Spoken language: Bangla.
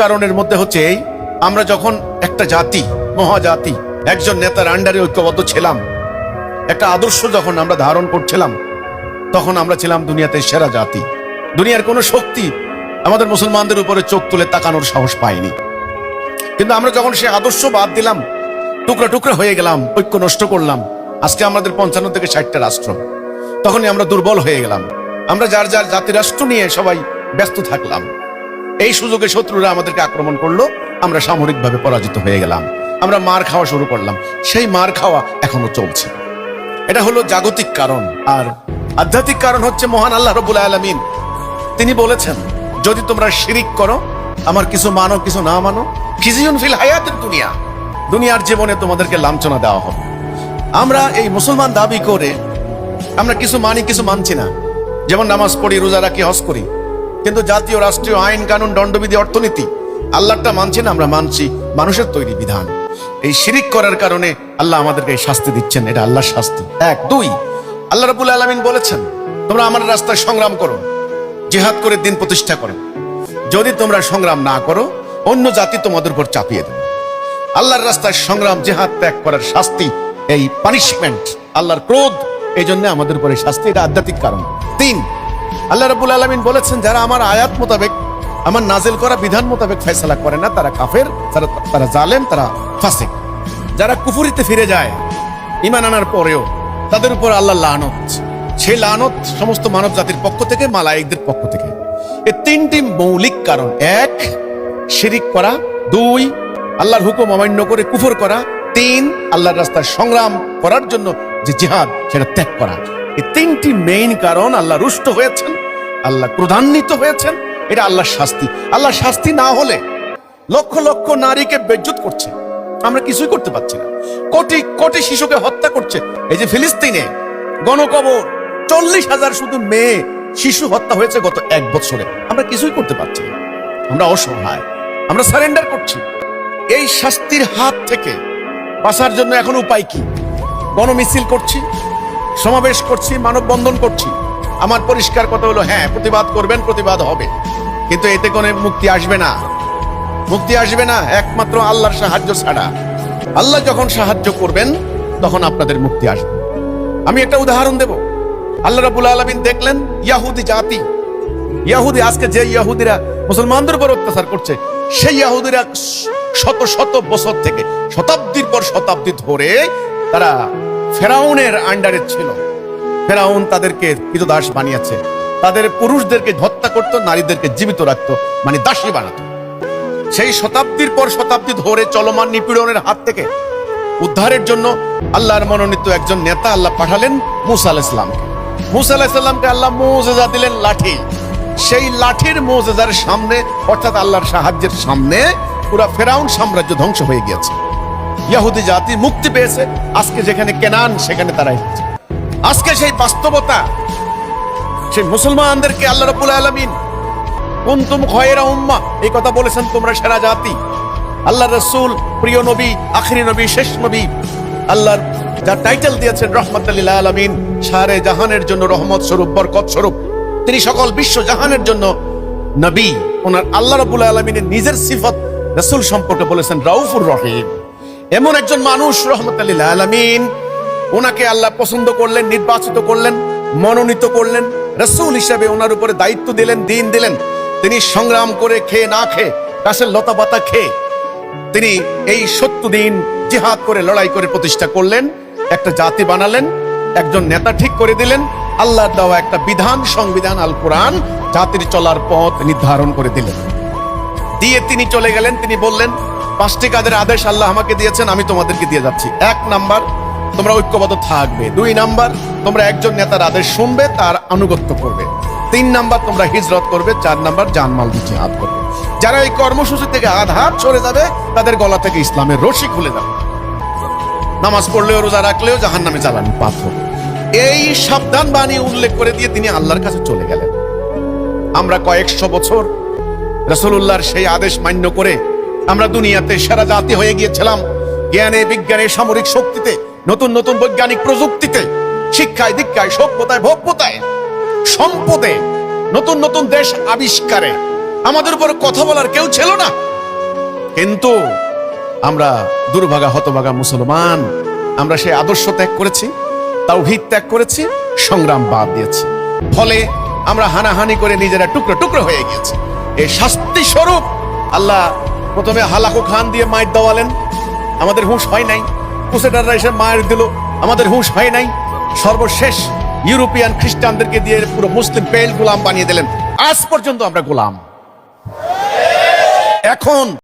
কারণের মধ্যে হচ্ছে এই, আমরা যখন একটা জাতি, মহাজাতি, একজন নেতার আন্ডারে ঐক্যবদ্ধ ছিলাম, একটা আদর্শ যখন আমরা ধারণ করছিলাম, তখন আমরা ছিলাম দুনিয়াতে সেরা জাতি। দুনিয়ার কোনো শক্তি আমাদের মুসলমানদের উপরে চোখ তুলে তাকানোর সাহস পায়নি। কিন্তু আমরা যখন সে আদর্শ বাদ দিলাম, টুকরা টুকরা হয়ে গেলাম, ঐক্য নষ্ট করলাম, আজকে আমাদের পঞ্চান্ন থেকে ষাটটা রাষ্ট্র, তখনই আমরা দুর্বল হয়ে গেলাম। আমরা যার যার জাতি রাষ্ট্র নিয়ে সবাই ব্যস্ত থাকলাম। এই সুযোগে শত্রুরা আমাদেরকে আক্রমণ করল, আমরা সামরিকভাবে পরাজিত হয়ে গেলাম। আমরা মার খাওয়া শুরু করলাম। সেই মার খাওয়া এখনও চলছে। এটা হলো জাগতিক কারণ। আর আধ্যাত্মিক কারণ হচ্ছে মহান আল্লাহ রবুল আলমিন। তিনি বলেছেন, যদি তোমরা শিরিক করো, আমার কিছু মানো, কিছু না মানো ফিল হায়াতের দুনিয়া। দুনিয়ার জীবনে তোমাদেরকে লাঞ্ছনা দেওয়া হবে। আমরা এই মুসলমান দাবি করে আমরা কিছু মানি, কিছু মানছি না। যেমন নামাজ পড়ি, রোজা রাখি, হজ করি। কিন্তু জাতীয়, রাষ্ট্রীয় আইন, কানুন, দণ্ডবিধি, অর্থনীতি আল্লাহটা মানছি না, আমরা মানছি মানুষের তৈরি বিধান। এই শিরিক করার কারণে আল্লাহ আমাদেরকে এই শাস্তি দিচ্ছেন, এটা আল্লাহর শাস্তি। এক, দুই, আল্লাহ রাবুল আলমিন বলেছেন, তোমরা আমার রাস্তায় সংগ্রাম করো, জেহাদ করে দিন প্রতিষ্ঠা করো। যদি তোমরা সংগ্রাম না করো, অন্য জাতি তোমাদের উপর চাপিয়ে দেবে। আল্লাহর রাস্তায় সংগ্রাম, জেহাদ ত্যাগ করার শাস্তি, এই পানিশমেন্ট আল্লাহর ক্রোধ এই জন্য আমাদের উপরে শাস্তি, এটা আধ্যাত্মিক কারণ। তিন আল্লাহ রাবুল আলমিন বলেছেন, যারা আমার আয়াত মোতাবেক, আমার নাজেল করা বিধান মোতাবেক ফয়সালা করে না, তারা কাফের, তারা তারা জালেম, তারা ফাসিক। যারা কুফুরিতে ফিরে যায় ইমান আনার পরেও তাদের উপর আল্লাহ লানত। সেই লানত সমস্ত মানব জাতির পক্ষ থেকে, মালাইকদের পক্ষ থেকে। এ তিনটি মৌলিক কারণ। এক, শিরিক করা। দুই, আল্লাহর হুকুম অমান্য করে কুফর করা। তিন, আল্লাহর রাস্তায় সংগ্রাম করার জন্য যে জিহাদ, সেটা ত্যাগ করা। এই তিনটি মেইন কারণ আল্লাহ রুষ্ট হয়েছেন, আল্লাহ ক্রধান্বিত হয়েছেন, এটা আল্লাহর শাস্তি। আল্লাহর শাস্তি না হলে লক্ষ লক্ষ নারীকে বেজ্জুত করছে। আমরা কিছুই করতে পারছি না। কোটি কোটি শিশুকে হত্যা করছে। এই যে ফিলিস্তিনে গণকবর, চল্লিশ হাজার শুধু মেয়ে শিশু হত্যা হয়েছে গত এক বছরে। আমরা কিছুই করতে পারছি না। আমরা অসহায়। আমরা সারেন্ডার করছি। এই শাস্তির হাত থেকে বাঁচার জন্য এখন উপায় কি? গণমিছিল করছি। সমাবেশ করছি, মানববন্ধন করছি। আমার পরিষ্কার কথা হলো হ্যাঁ প্রতিবাদ করবেন, প্রতিবাদ হবে। কিন্তু এতে কোনো মুক্তি আসবে না। মুক্তি আসবে না একমাত্র আল্লাহর সাহায্য ছাড়া। আল্লাহ যখন সাহায্য করবেন, তখন আপনাদের মুক্তি আসবে। আমি একটা উদাহরণ দেব। আল্লাহ রাবুল আলমিন দেখলেন ইয়াহুদি জাতি। ইয়াহুদি, আজকে যে ইয়াহুদিরা মুসলমানদের উপর অত্যাচার করছে, সেই ইয়াহুদিরা শত শত বছর থেকে, শতাব্দীর পর শতাব্দী ধরে তারা ফেরাউনের আন্ডারে ছিল। ফেরাউন তাদেরকে কৃতদাস বানিয়েছে। তাদের পুরুষদেরকে হত্যা করত, নারীদেরকে জীবিত রাখতো মানে দাসী বানাতো। সেই শতাব্দীর পর শতাব্দী ধরে চলমান নিপীড়নের হাত থেকে উদ্ধারের জন্য আল্লাহর মনোনীত একজন নেতা আল্লাহ পাঠালেন মুসা আল ইসলামকে মুসা আলাহ ইসলামকে আল্লাহ মোজেজা দিলেন লাঠি। সেই লাঠির মোজেজার সামনে, অর্থাৎ আল্লাহর সাহায্যের সামনে, পুরা ফেরাউন সাম্রাজ্য ধ্বংস হয়ে গিয়েছে। ইয়াহুদি জাতি মুক্তি পেয়েছে। আজকে যেখানে কেনান, সেখানে তারা এসেছে আজকে সেই বাস্তবতা, সেই মুসলমানদেরকে আল্লাহ রবুল আলমিন কুন্তুম খয়েরা উম্মা, এই কথা বলেছেন তোমরা সেরা জাতি। আল্লাহ রসুল, প্রিয় নবী, আখরি নবী, শেষ নবী, আল্লাহর যা টাইটেল দিয়েছেন রহমতুল্লাহ আলমিন, সারে জাহানের জন্য রহমত স্বরূপ, বরকত স্বরূপ। তিনি সকল বিশ্ব জাহানের জন্য নবী। ওনার আল্লাহ রবুল আলমিনের নিজের সিফত রসুল সম্পর্কে বলেছেন, রাউফুর রহিম। এমন একজন মানুষ রহমতুল্লাহ আলমিন, ওনাকে আল্লাহ পছন্দ করলেন, নির্বাচিত করলেন, মনোনীত করলেন, রসুল হিসাবে ওনার উপরে দায়িত্ব দিলেন, দিন দিলেন। তিনি সংগ্রাম করে খেয়ে না খেয়ে গাছের লতা পাতা খেয়ে তিনি এই সত্য দিন জিহাদ করে, লড়াই করে প্রতিষ্ঠা করলেন, একটা জাতি বানালেন, একজন নেতা ঠিক করে দিলেন, আল্লাহর দেওয়া একটা বিধান, সংবিধান আল কোরআন জাতির চলার পথ নির্ধারণ করে দিলেন। দিয়ে তিনি চলে গেলেন, তিনি বললেন পাঁচটি কাজের আদেশ আল্লাহ আমাকে দিয়েছেন, আমি তোমাদেরকে দিয়ে যাচ্ছি। এক নাম্বার, তোমরা ঐক্যবদ্ধ থাকবে। দুই নাম্বার, তোমরা একজন নেতার আদেশ শুনবে, তার আনুগত্য করবে। তিন নাম্বার, তোমরা হিজরত করবে। চার নাম্বার, জানমাল দিচ্ছে হাত করবে। যারা এই কর্মসূচি থেকে আধার সরে যাবে, তাদের গলা থেকে ইসলামের রশি খুলে যাবে। নামাজ পড়লেও রোজা রাখলেও জাহান নামে জ্বালানি পাথর। এই সাবধান বাণী উল্লেখ করে দিয়ে তিনি আল্লাহর কাছে চলে গেলেন। আমরা কয়েকশো বছর রসুল্লাহর সেই আদেশ মান্য করে আমরা দুনিয়াতে সেরা জাতি হয়ে গিয়েছিলাম। জ্ঞানে, বিজ্ঞানে, সামরিক শক্তিতে, নতুন নতুন বৈজ্ঞানিক প্রযুক্তিতে, শিক্ষায়, দীক্ষায়, সভ্যতায় ভব্যতায় সম্পদে, নতুন নতুন দেশ আবিষ্কারে। আমাদের উপর কথা বলার কেউ ছিল না। কিন্তু আমরা দুর্ভাগা, হতভাগা মুসলমান। আমরা সেই আদর্শ ত্যাগ করেছি তাও ভিত ত্যাগ করেছি, সংগ্রাম বাদ দিয়েছি। ফলে আমরা হানাহানি করে নিজেরা টুকরো টুকরো হয়ে গিয়েছি। এই শাস্তি স্বরূপ আল্লাহ প্রথমে হালাকু খান দিয়ে মায়ের দেওয়ালেন। আমাদের হুঁশ হয় নাই। কুসেডাররা এসে মায়ের দিল। আমাদের হুঁশ হয় নাই। সর্বশেষ ইউরোপিয়ান খ্রিস্টানদেরকে দিয়ে পুরো মুসলিম পেল গোলাম বানিয়ে দিলেন। আজ পর্যন্ত আমরা গোলাম। এখন